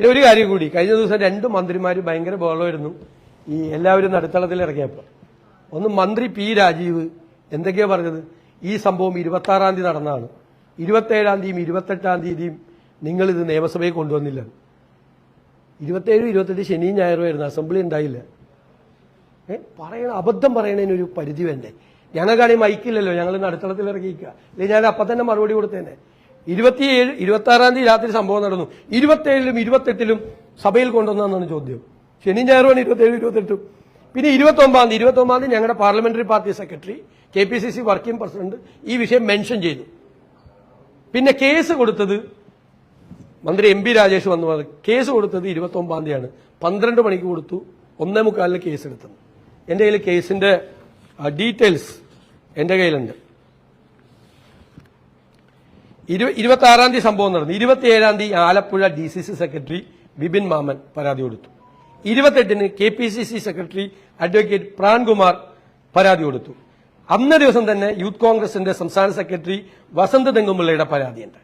പിന്നെ ഒരു കാര്യം കൂടി. കഴിഞ്ഞ ദിവസം രണ്ട് മന്ത്രിമാർ ഭയങ്കര ബഹളമായിരുന്നു. ഈ എല്ലാവരും നടുത്തളത്തിൽ ഇറങ്ങിയപ്പോൾ ഒന്ന് മന്ത്രി പി രാജീവ് എന്തൊക്കെയാ പറഞ്ഞത്? ഈ സംഭവം ഇരുപത്തി ആറാം തീയതി നടന്നതാണ്. ഇരുപത്തേഴാം തീയതിയും ഇരുപത്തെട്ടാം തീയതിയും നിങ്ങൾ ഇത് നിയമസഭയിൽ കൊണ്ടുവന്നില്ല. ഇരുപത്തേഴും ഇരുപത്തെട്ട് ശനിയും ഞായറും ആയിരുന്നു. അസംബ്ലി ഉണ്ടായില്ല. ഏ? പറയണ അബദ്ധം പറയണതിനൊരു പരിധി വേണ്ടേ? ഞങ്ങൾക്കാണെങ്കിൽ മൈക്കില്ലല്ലോ. ഞങ്ങൾ നടുത്തളത്തിൽ ഇറങ്ങിയിക്കുക അല്ലെങ്കിൽ ഞാൻ അപ്പം തന്നെ മറുപടി കൊടുത്തേനെ. ഇരുപത്തിയേഴ് ഇരുപത്തി ആറാം തീയതി രാത്രി സംഭവം നടന്നു. ഇരുപത്തേഴിലും ഇരുപത്തെട്ടിലും സഭയിൽ കൊണ്ടുവന്നാണ് ചോദ്യം. ശനി ഞായറുമാണ് ഇരുപത്തേഴ് ഇരുപത്തെട്ടും. പിന്നെ ഇരുപത്തി ഒമ്പതാം തീയതി ഇരുപത്തി ഒമ്പതാം തീയതി ഞങ്ങളുടെ parliamentary party secretary K P C C working president ഈ വിഷയം മെൻഷൻ ചെയ്തു. പിന്നെ കേസ് കൊടുത്തത് മന്ത്രി എം പി രാജേഷ് വന്നു. കേസ് കൊടുത്തത് ഇരുപത്തി ഒമ്പതാം തീയതിയാണ്. പന്ത്രണ്ട് മണിക്ക് കൊടുത്തു. ഒന്നേ മുക്കാലിന് കേസ് എടുത്തത് എന്റെ കയ്യിൽ കേസിന്റെ ഡീറ്റെയിൽസ് എന്റെ കയ്യിലുണ്ട്. ഇരുപത്തി ആറാം തീയതി സംഭവം നടന്നു. ഇരുപത്തിയേഴാം തീയതി Alappuzha D C C secretary Bipin Mammen പരാതി കൊടുത്തു. ഇരുപത്തെട്ടിന് K P C C secretary advocate Prankumar പരാതി കൊടുത്തു. അന്ന ദിവസം തന്നെ യൂത്ത് കോൺഗ്രസിന്റെ സംസ്ഥാന സെക്രട്ടറി വസന്ത് തെങ്കുമ്പിള്ളയുടെ പരാതിയുണ്ട്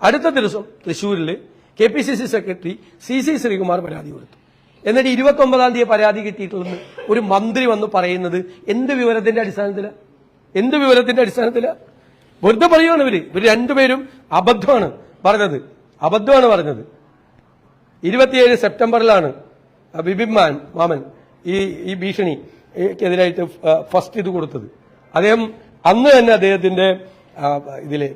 അടുത്ത ദിവസം തൃശൂരിൽ K P C C secretary C C Sreekumar പരാതി കൊടുത്തു. എന്നിട്ട് ഇരുപത്തി ഒമ്പതാം തീയതി പരാതി കിട്ടിയിട്ടുള്ളത് ഒരു മന്ത്രി വന്ന് പറയുന്നത് എന്ത് വിവരത്തിന്റെ അടിസ്ഥാനത്തിലാണ് എന്ത് വിവരത്തിന്റെ അടിസ്ഥാനത്തിലാണ് വെറുതെ പറയുകയാണ് ഇവർ. ഇവർ രണ്ടുപേരും അബദ്ധമാണ് പറഞ്ഞത്. അബദ്ധമാണ് പറഞ്ഞത്. ഇരുപത്തിയേഴ് സെപ്റ്റംബറിലാണ് ബിബിൻ മാൻ മാമൻ ഈ ഈ ഭീഷണിക്കെതിരായിട്ട് ഫസ്റ്റ് ഇത് കൊടുത്തത്. അദ്ദേഹം അന്ന് തന്നെ അദ്ദേഹത്തിന്റെ ഇതിലെ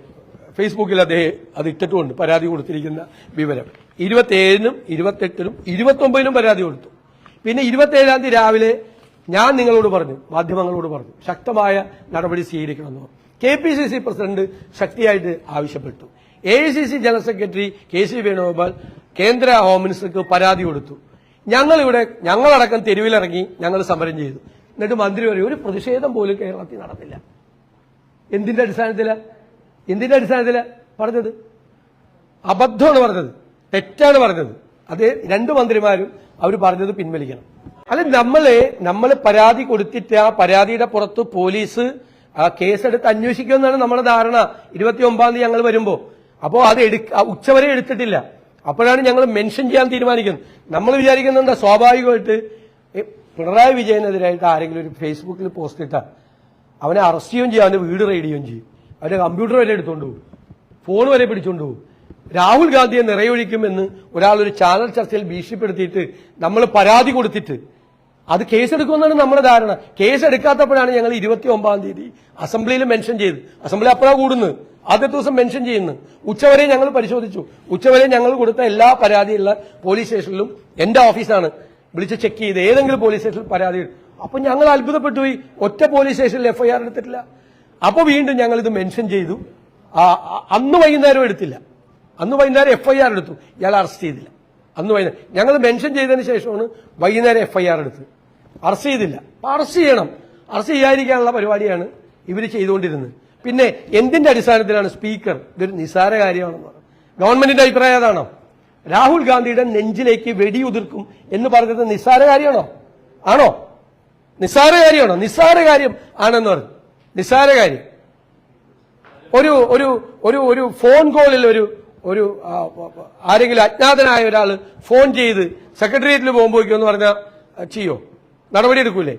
ഫേസ്ബുക്കിൽ അദ്ദേഹം അത് ഇട്ടിട്ടുമുണ്ട് പരാതി കൊടുത്തിരിക്കുന്ന വിവരം. ഇരുപത്തിയേഴിനും ഇരുപത്തെട്ടിനും ഇരുപത്തൊമ്പതിനും പരാതി കൊടുത്തു. പിന്നെ ഇരുപത്തിയേഴാം തീയതി രാവിലെ ഞാൻ നിങ്ങളോട് പറഞ്ഞു മാധ്യമങ്ങളോട് പറഞ്ഞു ശക്തമായ നടപടി സ്വീകരിക്കണമെന്ന് പറഞ്ഞു. K P C C president ശക്തിയായിട്ട് ആവശ്യപ്പെട്ടു. A I C C general secretary K C Venugopal കേന്ദ്ര ഹോം മിനിസ്റ്റർക്ക് പരാതി കൊടുത്തു. ഞങ്ങളിവിടെ ഞങ്ങളടക്കം തെരുവിലിറങ്ങി ഞങ്ങൾ സമരം ചെയ്തു. എന്നിട്ട് മന്ത്രി പറയും ഒരു പ്രതിഷേധം പോലും കേരളത്തിൽ നടന്നില്ല. എന്തിന്റെ അടിസ്ഥാനത്തില? എന്തിന്റെ അടിസ്ഥാനത്തില പറഞ്ഞത്? അബദ്ധമാണ് പറഞ്ഞത്. തെറ്റാണ് പറഞ്ഞത്. അത് രണ്ട് മന്ത്രിമാരും അവർ പറഞ്ഞത് പിൻവലിക്കണം. അല്ല നമ്മളെ നമ്മൾ പരാതി കൊടുത്തിട്ട് ആ പരാതിയുടെ പുറത്ത് പോലീസ് ആ കേസെടുത്ത് അന്വേഷിക്കുമെന്നാണ് നമ്മുടെ ധാരണ. ഇരുപത്തി ഒമ്പതാം തീയതി ഞങ്ങൾ വരുമ്പോൾ അപ്പോൾ അത് എടുക്ക ഉച്ചവരെ എടുത്തിട്ടില്ല. അപ്പോഴാണ് ഞങ്ങൾ മെൻഷൻ ചെയ്യാൻ തീരുമാനിക്കുന്നത്. നമ്മൾ വിചാരിക്കുന്നത് സ്വാഭാവികമായിട്ട് ഏ, പിണറായി വിജയനെതിരായിട്ട് ആരെങ്കിലും ഒരു ഫേസ്ബുക്കിൽ പോസ്റ്റ് ഇട്ടാൽ അവനെ അറസ്റ്റ് ചെയ്യുകയും ചെയ്യും അവന്റെ വീട് റെയ്ഡ് ചെയ്യുകയും ചെയ്യും. അവന്റെ കമ്പ്യൂട്ടർ വരെ എടുത്തുകൊണ്ട് പോകും ഫോൺ വരെ പിടിച്ചുകൊണ്ട് പോകും രാഹുൽ ഗാന്ധിയെ നിറയൊഴിക്കുമെന്ന് ഒരാൾ ഒരു ചാനൽ ചർച്ചയിൽ ഭീഷണിപ്പെടുത്തിയിട്ട് നമ്മൾ പരാതി കൊടുത്തിട്ട് അത് കേസെടുക്കുമെന്നാണ് നമ്മുടെ ധാരണ. കേസ് എടുക്കാത്തപ്പോഴാണ് ഞങ്ങൾ ഇരുപത്തി ഒമ്പതാം തീയതി അസംബ്ലിയിൽ മെൻഷൻ ചെയ്ത് അസംബ്ലി അപ്പോഴാണ് കൂടുന്നത്. ആദ്യത്തെ ദിവസം മെൻഷൻ ചെയ്യുന്നു. ഉച്ചവരെ ഞങ്ങൾ പരിശോധിച്ചു. ഉച്ചവരെ ഞങ്ങൾ കൊടുത്ത എല്ലാ പരാതിയുള്ള പോലീസ് സ്റ്റേഷനിലും എന്റെ ഓഫീസാണ്. വിളിച്ച് ചെക്ക് ചെയ്ത് ഏതെങ്കിലും പോലീസ് സ്റ്റേഷനിൽ പരാതി അപ്പൊ ഞങ്ങൾ അത്ഭുതപ്പെട്ടു പോയി ഒറ്റ പോലീസ് സ്റ്റേഷനിൽ എഫ്ഐആർ എടുത്തിട്ടില്ല. അപ്പൊ വീണ്ടും ഞങ്ങൾ ഇത് മെൻഷൻ ചെയ്തു. അന്ന് വൈകുന്നേരം എടുത്തില്ല. അന്ന് വൈകുന്നേരം എഫ്ഐആർ എടുത്തു. ഇയാൾ അറസ്റ്റ് ചെയ്തില്ല. അന്ന് വൈകുന്നേരം ഞങ്ങൾ മെൻഷൻ ചെയ്തതിന് ശേഷമാണ് വൈകുന്നേരം എഫ്ഐആർ എടുത്തത്. അറസ്റ്റ് ചെയ്തില്ല. അപ്പൊ അറസ്റ്റ് ചെയ്യണം. അറസ്റ്റ് ചെയ്യാതിരിക്കാനുള്ള പരിപാടിയാണ് ഇവർ ചെയ്തുകൊണ്ടിരുന്നത്. പിന്നെ എന്തിന്റെ അടിസ്ഥാനത്തിലാണ് സ്പീക്കർ ഇതൊരു നിസാര കാര്യമാണെന്ന് പറഞ്ഞു ഗവൺമെന്റിന്റെ അഭിപ്രായം അതാണോ? രാഹുൽ ഗാന്ധിയുടെ നെഞ്ചിലേക്ക് വെടിയുതിർക്കും എന്ന് പറഞ്ഞത് നിസ്സാര കാര്യമാണോ? ആണോ? നിസ്സാര കാര്യമാണോ? നിസ്സാര കാര്യം ആണെന്ന് പറഞ്ഞു. നിസ്സാര കാര്യം. ഒരു ഒരു ഒരു ഒരു ഫോൺ കോളിൽ ഒരു ഒരു ആരെങ്കിലും അജ്ഞാതനായ ഒരാൾ ഫോൺ ചെയ്ത് സെക്രട്ടേറിയറ്റിൽ പോകുമ്പോഴേക്കും എന്ന് പറഞ്ഞാൽ ചെയ്യോ? നടപടി എടുക്കൂലേ?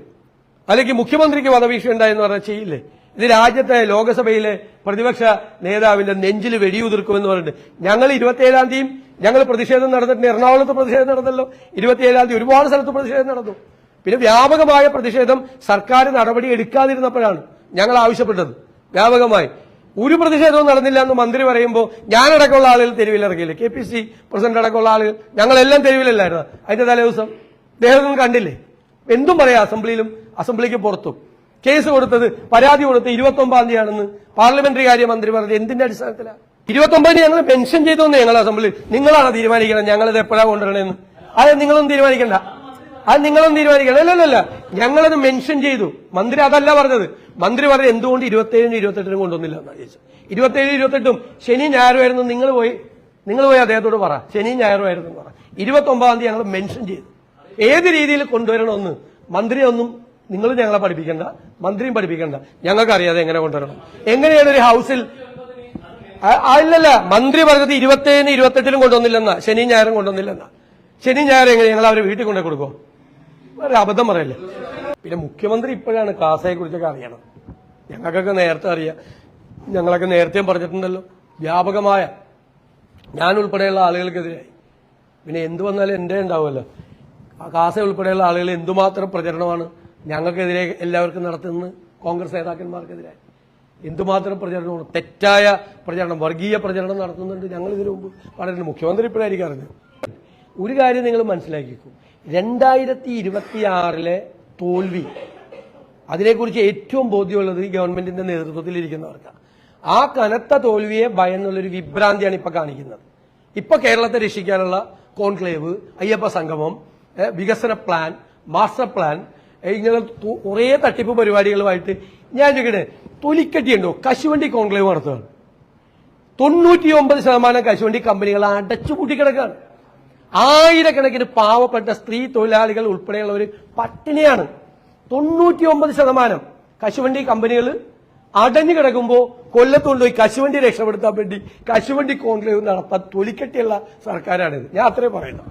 അല്ലെങ്കിൽ മുഖ്യമന്ത്രിക്ക് വധഭീഷണി ഉണ്ടായെന്ന് പറഞ്ഞാൽ ചെയ്യില്ലേ? ഇത് രാജ്യത്തെ ലോകസഭയിലെ പ്രതിപക്ഷ നേതാവിന്റെ നെഞ്ചിൽ വെടിയുതിർക്കുമെന്ന് പറഞ്ഞിട്ട് ഞങ്ങൾ ഇരുപത്തിയേഴാം തീയതി ഞങ്ങൾ പ്രതിഷേധം നടന്നിട്ടുണ്ട്. എറണാകുളത്ത് പ്രതിഷേധം നടന്നല്ലോ. ഇരുപത്തിയേഴാം തീയതി ഒരുപാട് സ്ഥലത്ത് പ്രതിഷേധം നടന്നു. പിന്നെ വ്യാപകമായ പ്രതിഷേധം സർക്കാർ നടപടി എടുക്കാതിരുന്നപ്പോഴാണ് ഞങ്ങൾ ആവശ്യപ്പെട്ടത്. വ്യാപകമായി. ഒരു പ്രതിഷേധവും നടന്നില്ല എന്ന് മന്ത്രി പറയുമ്പോൾ ഞാനടക്കമുള്ള ആളുകൾ തെരുവിലിറങ്ങിയില്ലേ? കെ പി സി പ്രസിഡന്റ് അടക്കമുള്ള ആളുകൾ. ഞങ്ങളെല്ലാം തെരുവിലല്ലായിരുന്നു? അതിന്റെ തലേ ദിവസം ദേഹമൊന്നും കണ്ടില്ലേ? എന്തും പറയാം അസംബ്ലിയിലും അസംബ്ലിക്ക് പുറത്തും. കേസ് കൊടുത്തത് പരാതി കൊടുത്ത് ഇരുപത്തി ഒമ്പതാം തീയതിയാണെന്ന് പാർലമെന്ററി കാര്യ മന്ത്രി പറഞ്ഞത് എന്തിന്റെ അടിസ്ഥാനത്തിലാണ് ഇരുപത്തി ഒമ്പതിന് ഞങ്ങൾ മെൻഷൻ ചെയ്തോന്ന് ഞങ്ങൾ അസംബ്ലി നിങ്ങളാണ് തീരുമാനിക്കണം ഞങ്ങളിത് എപ്പോഴാണ് കൊണ്ടുവരണമെന്ന്. അത് നിങ്ങളൊന്നും തീരുമാനിക്കണ്ട. അത് നിങ്ങളൊന്നും തീരുമാനിക്കണം അല്ലല്ല ഞങ്ങളത് മെൻഷൻ ചെയ്തു. മന്ത്രി അതല്ല പറഞ്ഞത്. മന്ത്രി പറഞ്ഞത് എന്തുകൊണ്ട് ഇരുപത്തേഴിനും ഇരുപത്തെട്ടിനും കൊണ്ടുവന്നില്ല എന്നാണ് ചോദിച്ചത്. ഇരുപത്തേഴ് ഇരുപത്തെട്ടും ശനി ഞായറുമായിരുന്നു നിങ്ങൾ പോയി നിങ്ങൾ പോയി അദ്ദേഹത്തോട് പറ. ശനി ഞായറുമായിരുന്നു പറ. ഇരുപത്തി ഒമ്പതാം തീയതി ഞങ്ങൾ മെൻഷൻ ചെയ്തു. ഏത് രീതിയിൽ കൊണ്ടുവരണമെന്ന് മന്ത്രിയൊന്നും നിങ്ങൾ ഞങ്ങളെ പഠിപ്പിക്കണ്ട മന്ത്രിയും പഠിപ്പിക്കണ്ട. ഞങ്ങൾക്ക് അറിയാതെ എങ്ങനെ കൊണ്ടുവരണം. എങ്ങനെയാണ് ഒരു ഹൗസിൽ അല്ലല്ല മന്ത്രി പറഞ്ഞത് ഇരുപത്തേഴിന് ഇരുപത്തെട്ടിലും കൊണ്ടുവന്നില്ലെന്നാ ശനി ഞായറും കൊണ്ടുവന്നില്ലെന്നാ. ശനി ഞായർ എങ്ങനെ ഞങ്ങൾ അവരെ വീട്ടിൽ കൊണ്ടു കൊടുക്കോ ഒരു അബദ്ധം പറയല്ലേ. പിന്നെ മുഖ്യമന്ത്രി ഇപ്പോഴാണ് കാസയെ കുറിച്ചൊക്കെ അറിയണം. ഞങ്ങൾക്കൊക്കെ നേരത്തെ അറിയാം. ഞങ്ങളൊക്കെ നേരത്തെയും പറഞ്ഞിട്ടുണ്ടല്ലോ. വ്യാപകമായ ഞാൻ ഉൾപ്പെടെയുള്ള ആളുകൾക്കെതിരായി. പിന്നെ എന്ത് വന്നാലും എന്റെ ഉണ്ടാവുമല്ലോ. കാസ ഉൾപ്പെടെയുള്ള ആളുകൾ എന്തുമാത്രം പ്രചരണമാണ് ഞങ്ങൾക്കെതിരെ എല്ലാവർക്കും നടത്തുന്നത് കോൺഗ്രസ് നേതാക്കന്മാർക്കെതിരെ. എന്തുമാത്രം പ്രചരണമാണ്? തെറ്റായ പ്രചരണം വർഗീയ പ്രചരണം നടത്തുന്നുണ്ട് ഞങ്ങൾ ഇതിനു മുമ്പ്. പറഞ്ഞിട്ടുണ്ട് മുഖ്യമന്ത്രി ഇപ്പോഴായിരിക്കും അറിഞ്ഞു ഒരു കാര്യം നിങ്ങൾ മനസ്സിലാക്കിക്കും. രണ്ടായിരത്തി ഇരുപത്തിയാറിലെ തോൽവി അതിനെക്കുറിച്ച് ഏറ്റവും ബോധ്യമുള്ളത് ഈ ഗവൺമെന്റിന്റെ നേതൃത്വത്തിൽ ഇരിക്കുന്നവർക്കാണ് ആ കനത്ത തോൽവിയെ ഭയന്നുള്ളൊരു വിഭ്രാന്തിയാണ് ഇപ്പൊ കാണിക്കുന്നത്. ഇപ്പൊ കേരളത്തെ രക്ഷിക്കാനുള്ള കോൺക്ലേവ് അയ്യപ്പ സംഗമം വികസന പ്ലാൻ മാസ്റ്റർ പ്ലാൻ ഇങ്ങനെ കുറേ തട്ടിപ്പ് പരിപാടികളുമായിട്ട് ഞാൻ ചോദിക്കട്ടെ തൊലിക്കട്ടിയുണ്ടോ? കശുവണ്ടി കോൺക്ലേവ് നടത്തുകയാണ്. തൊണ്ണൂറ്റി ഒമ്പത് ശതമാനം കശുവണ്ടി കമ്പനികൾ അടച്ചുപൂട്ടി ആയിരക്കണക്കിന് പാവപ്പെട്ട സ്ത്രീ തൊഴിലാളികൾ ഉൾപ്പെടെയുള്ളവർ പട്ടിണിയാണ്. തൊണ്ണൂറ്റി ഒമ്പത് ശതമാനം കശുവണ്ടി കമ്പനികൾ അടഞ്ഞു കിടക്കുമ്പോൾ കൊല്ലത്തുകൊണ്ട് പോയി കശുവണ്ടി രക്ഷപ്പെടുത്താൻ വേണ്ടി കശുവണ്ടി കോൺക്ലേവ് നടത്താൻ തൊലിക്കെട്ടിയുള്ള സർക്കാരാണിത്. ഞാൻ അത്രേ പറയുന്നു